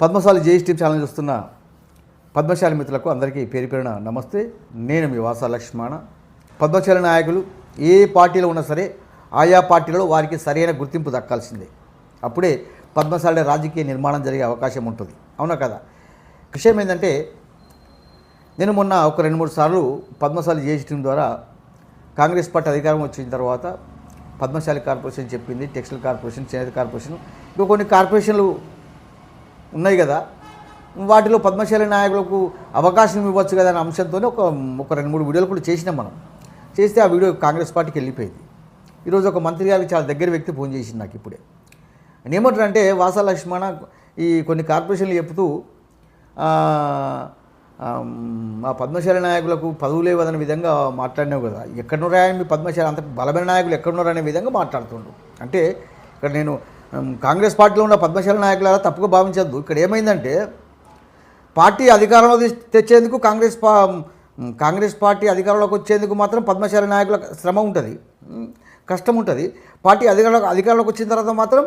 Padmashali JS channel చూస్తున్న పద్మశాలి మిత్రులకు అందరికీ పేరు పేరున నమస్తే. నేను మీ వాస లక్ష్మణ. పద్మశాలి నాయకులు ఏ పార్టీలో ఉన్నా సరే ఆయా పార్టీలో వారికి సరైన గుర్తింపు దక్కాల్సిందే. అప్పుడే పద్మశాలి రాజకీయ నిర్మాణం జరిగే అవకాశం ఉంటుంది. అవునా కదా? విషయం ఏంటంటే నేను మొన్న ఒక రెండు మూడు సార్లు పద్మశాలి జేఏసీ ద్వారా కాంగ్రెస్ పార్టీ అధికారం వచ్చిన తర్వాత పద్మశాలి కార్పొరేషన్ చెప్పింది టెక్స్టైల్ కార్పొరేషన్ చేనేత కార్పొరేషన్ ఇంకా కొన్ని కార్పొరేషన్లు ఉన్నాయి కదా. వాటిలో పద్మశాలి నాయకులకు అవకాశం ఇవ్వచ్చు కదా అనే అంశంతో ఒక ఒక రెండు మూడు వీడియోలు కూడా చేసినాం మనం. చేస్తే ఆ వీడియో కాంగ్రెస్ పార్టీకి వెళ్ళిపోయింది. ఈరోజు ఒక మంత్రి గారికి చాలా దగ్గర వ్యక్తి ఫోన్ చేసింది నాకు ఇప్పుడే. నేను ఏమంటారంటే వాసా లక్ష్మణ ఈ కొన్ని కార్పొరేషన్లు చెప్తూ ఆ, మా పద్మశాలి నాయకులకు పదవులు లేవదనే విధంగా మాట్లాడినావు కదా. ఎక్కడున్నారా మీ పద్మశాలి? అంత బలమైన నాయకులు ఎక్కడున్నారు అనే విధంగా మాట్లాడుతుండ్రు అంటే ఇక్కడ నేను కాంగ్రెస్ పార్టీలో ఉన్న పద్మశాల నాయకుల తప్పుగా భావించద్దు. ఇక్కడ ఏమైందంటే పార్టీ అధికారంలో తెచ్చేందుకు కాంగ్రెస్ పా కాంగ్రెస్ పార్టీ అధికారంలోకి వచ్చేందుకు మాత్రం పద్మశాలి నాయకుల శ్రమ ఉంటుంది. కష్టం ఉంటుంది. పార్టీ అధికారంలో అధికారంలోకి వచ్చిన తర్వాత మాత్రం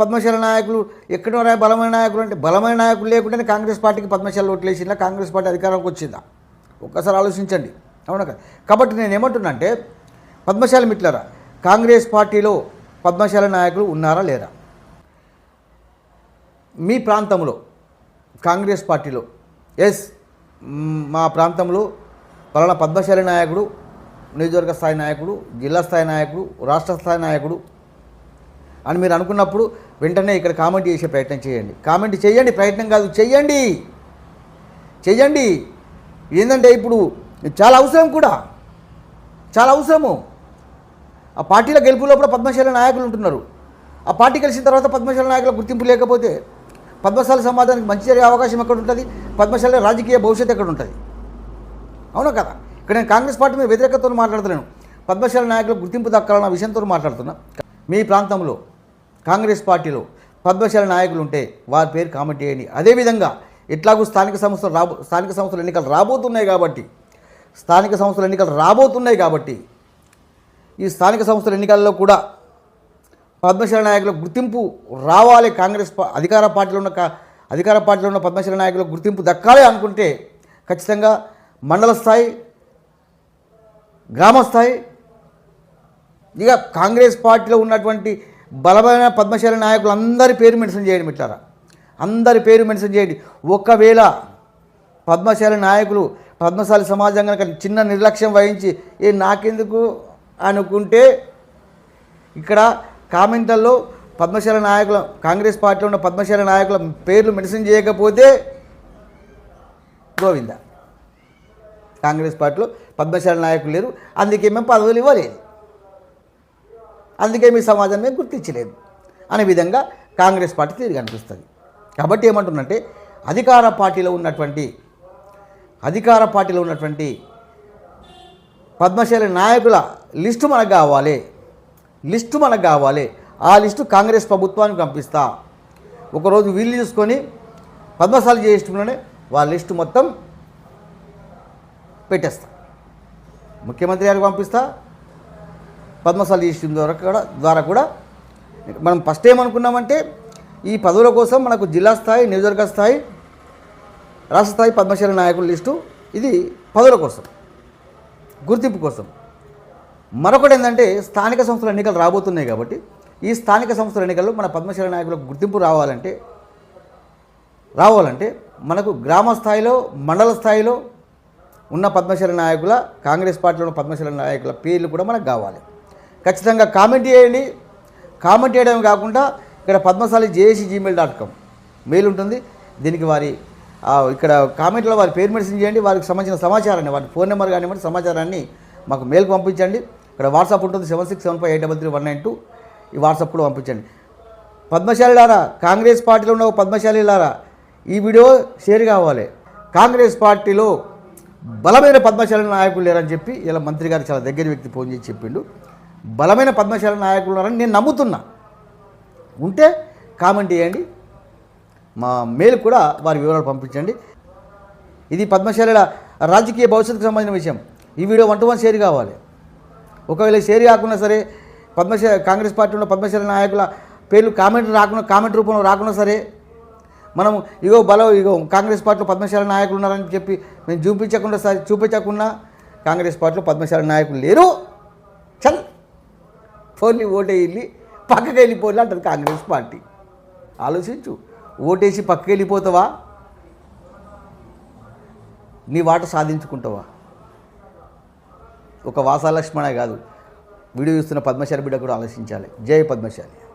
పద్మశాల నాయకులు ఎక్కడ బలమైన నాయకులు అంటే బలమైన నాయకులు లేకుంటేనే కాంగ్రెస్ పార్టీకి పద్మశాల ఓట్లు వేసిందా కాంగ్రెస్ పార్టీ అధికారంలోకి వచ్చిందా? ఒక్కసారి ఆలోచించండి. అవునా కదా. కాబట్టి నేను ఏమంటున్నా అంటే పద్మశాల మిట్లరా కాంగ్రెస్ పార్టీలో పద్మశాల నాయకులు ఉన్నారా లేరా? మీ ప్రాంతంలో కాంగ్రెస్ పార్టీలో ఎస్ మా ప్రాంతంలో పలానా పద్మశాలి నాయకుడు నియోజకవర్గ స్థాయి నాయకుడు జిల్లా స్థాయి నాయకుడు రాష్ట్ర స్థాయి నాయకుడు అని మీరు అనుకున్నప్పుడు వెంటనే ఇక్కడ కామెంట్ చేసే ప్రయత్నం చేయండి. కామెంట్ చేయండి ప్రయత్నం కాదు చెయ్యండి. చెయ్యండి. ఏంటంటే ఇప్పుడు చాలా అవసరం కూడా. చాలా అవసరము. ఆ పార్టీల గెలుపు లోపల పద్మశాల నాయకులు ఉంటున్నారు. ఆ పార్టీ కలిసిన తర్వాత పద్మశాల నాయకుల గుర్తింపు లేకపోతే పద్మశాల సమాజానికి మంచి జరిగే అవకాశం ఎక్కడ ఉంటుంది? పద్మశాల రాజకీయ భవిష్యత్తు ఎక్కడ ఉంటుంది? అవునా కదా? ఇక్కడ నేను కాంగ్రెస్ పార్టీ మీద వ్యతిరేకతతో మాట్లాడుతున్నాను పద్మశాల నాయకులకు గుర్తింపు దక్కాలన్న విషయంతో మాట్లాడుతున్నా. మీ ప్రాంతంలో కాంగ్రెస్ పార్టీలో పద్మశాల నాయకులు ఉంటే వారి పేరు కామెంట్ చేయండి. అదేవిధంగా ఎట్లాగూ స్థానిక సంస్థలు రాబో స్థానిక సంస్థల ఎన్నికలు రాబోతున్నాయి కాబట్టి స్థానిక సంస్థల ఎన్నికలు రాబోతున్నాయి కాబట్టి ఈ స్థానిక సంస్థల ఎన్నికల్లో కూడా పద్మశాల నాయకుల గుర్తింపు రావాలి. కాంగ్రెస్ అధికార పార్టీలో ఉన్న అధికార పార్టీలో ఉన్న పద్మశాలి నాయకుల గుర్తింపు దక్కాలి అనుకుంటే ఖచ్చితంగా మండల స్థాయి గ్రామ స్థాయి ఇక కాంగ్రెస్ పార్టీలో ఉన్నటువంటి బలమైన పద్మశాలి నాయకులు అందరి పేరు మెన్షన్ చేయండి మిట్లారా అందరి పేరు మెన్షన్ చేయండి. ఒకవేళ పద్మశాలి నాయకులు పద్మశాలి సమాజం కనుక చిన్న నిర్లక్ష్యం వహించి ఏ నాకెందుకు? అనుకుంటే ఇక్కడ కామెంట్లలో పద్మశాల నాయకుల కాంగ్రెస్ పార్టీలో ఉన్న పద్మశాల నాయకుల పేర్లు మెన్షన్ చేయకపోతే గోవింద. కాంగ్రెస్ పార్టీలో పద్మశాల నాయకులు లేరు. అందుకే మేము పదవులు ఇవ్వలేదు. అందుకే మీ సమాజం మేము గుర్తించలేదు. అనే విధంగా కాంగ్రెస్ పార్టీ తిరిగి అనిపిస్తుంది కాబట్టి ఏమంటుందంటే అధికార పార్టీలో ఉన్నటువంటి అధికార పార్టీలో ఉన్నటువంటి పద్మశాలి నాయకుల లిస్టు మనకు కావాలి. లిస్టు మనకు కావాలి. ఆ లిస్టు కాంగ్రెస్ ప్రభుత్వానికి పంపిస్తా. ఒకరోజు వీళ్ళు చూసుకొని పద్మశాలి చేసేటలోనే వాళ్ళ లిస్టు మొత్తం పెట్టేస్తా. ముఖ్యమంత్రి గారికి పంపిస్తా. పద్మశాలి చేసిన ద్వారా కూడా ద్వారా కూడా మనం ఫస్ట్ ఏమనుకున్నామంటే ఈ పదవుల కోసం మనకు జిల్లా స్థాయి నియోజకవర్గ స్థాయి రాష్ట్ర స్థాయి పద్మశాలి నాయకుల లిస్టు ఇది పదవుల కోసం గుర్తింపు కోసం. మరొకటి ఏంటంటే స్థానిక సంస్థల ఎన్నికలు రాబోతున్నాయి కాబట్టి ఈ స్థానిక సంస్థల ఎన్నికల్లో మన పద్మశాలి నాయకులకు గుర్తింపు రావాలంటే రావాలంటే మనకు గ్రామ స్థాయిలో మండల స్థాయిలో ఉన్న పద్మశాలి నాయకుల కాంగ్రెస్ పార్టీలో ఉన్న పద్మశాలి నాయకుల పేర్లు కూడా మనకు కావాలి. ఖచ్చితంగా కామెంట్ చేయండి. కామెంట్ చేయడమే కాకుండా ఇక్కడ Padmashali JAC Gmail dot com mail ఉంటుంది. దీనికి వారి ఇక్కడ కామెంట్లో వారి పేరు మెన్షన్ చేయండి. వారికి సంబంధించిన సమాచారాన్ని వారి ఫోన్ నెంబర్ కానివ్వండి సమాచారాన్ని మాకు మెయిల్ పంపించండి. ఇక్కడ వాట్సాప్ ఉంటుంది seven six seven five eight double three one nine two. ఈ వాట్సాప్ కూడా పంపించండి. పద్మశాలిలారా కాంగ్రెస్ పార్టీలో ఉన్న పద్మశాలిలారా ఈ వీడియో షేర్ కావాలి. కాంగ్రెస్ పార్టీలో బలమైన పద్మశాలి నాయకులు లేరని చెప్పి ఇలా మంత్రి గారు చాలా దగ్గర వ్యక్తి ఫోన్ చేసి చెప్పిండు. బలమైన పద్మశాలి నాయకులు ఉన్నారని నేను నమ్ముతున్నా. ఉంటే కామెంట్ చేయండి. మా మెయిల్ కూడా వారి వివరాలు పంపించండి. ఇది పద్మశాలిల రాజకీయ భవిష్యత్తుకు సంబంధించిన విషయం. ఈ video one two one share కావాలి. ఒకవేళ షేర్ కాకుండా సరే పద్మశాలి కాంగ్రెస్ పార్టీ ఉన్న నాయకుల పేర్లు కామెంట్ రాకుండా కామెంట్ రూపంలో రాకుండా సరే మనం ఇగో బలం ఇగో కాంగ్రెస్ పార్టీలో పద్మశాల నాయకులు ఉన్నారని చెప్పి మేము చూపించకుండా సరే చూపించకుండా కాంగ్రెస్ పార్టీలో పద్మశాల నాయకులు లేరు. చల్. ఫోన్లీ ఓటేయాలి పక్కకి వెళ్ళిపోలే అంటది కాంగ్రెస్ పార్టీ. ఆలోచించు ఓటేసి పక్కకి వెళ్ళిపోతావా? నీ వాట సాధించుకుంటావా? ఒక వాసాలక్ష్మణ కాదు. వీడియో చూస్తున్న పద్మశాలి బిడ్డ కూడా ఆలోచించాలి. జై పద్మశాలి.